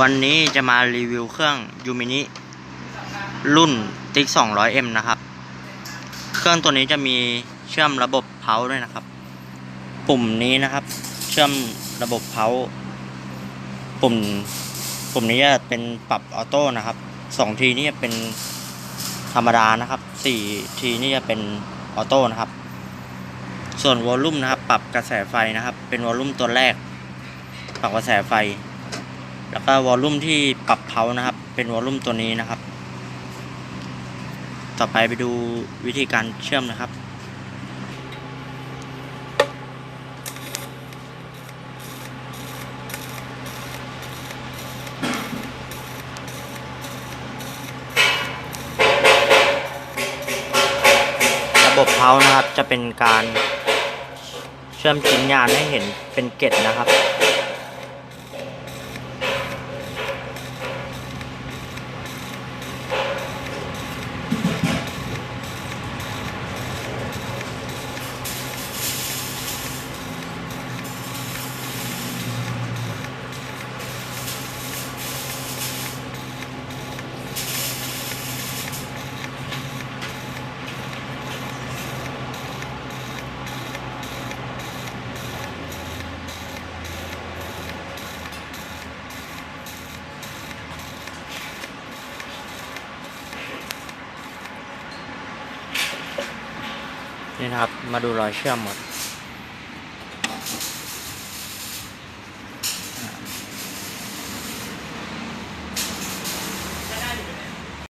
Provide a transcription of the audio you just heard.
วันนี้จะมารีวิวเครื่องยูมินิรุ่นติ๊ก 200M นะครับ เครื่องตัวนี้จะมีเชื่อมระบบเพาด้วยนะครับ ปุ่มนี้นะครับ เชื่อมระบบเพาปุ่ม ปุ่มนี้จะเป็นปรับออโต้นะครับสองทีนี่จะเป็นธรรมดานะครับสี่ทีนี่จะเป็นออโต้นะครับ ส่วนวอลลุ่มนะครับ ปรับกระแสไฟนะครับ เป็นวอลลุ่มตัวแรก ปรับกระแสไฟ แล้วก็วอลลุ่มที่ปรับเพานะครับ เป็นวอลลุ่มตัวนี้นะครับ ต่อไปไปดูวิธีการเชื่อมนะครับ ระบบเพานะครับจะเป็นการเชื่อมชิ้นงานให้เห็นเป็นเกล็ดนะครับ นี่นะครับ มาดูรอยเชื่อมหมด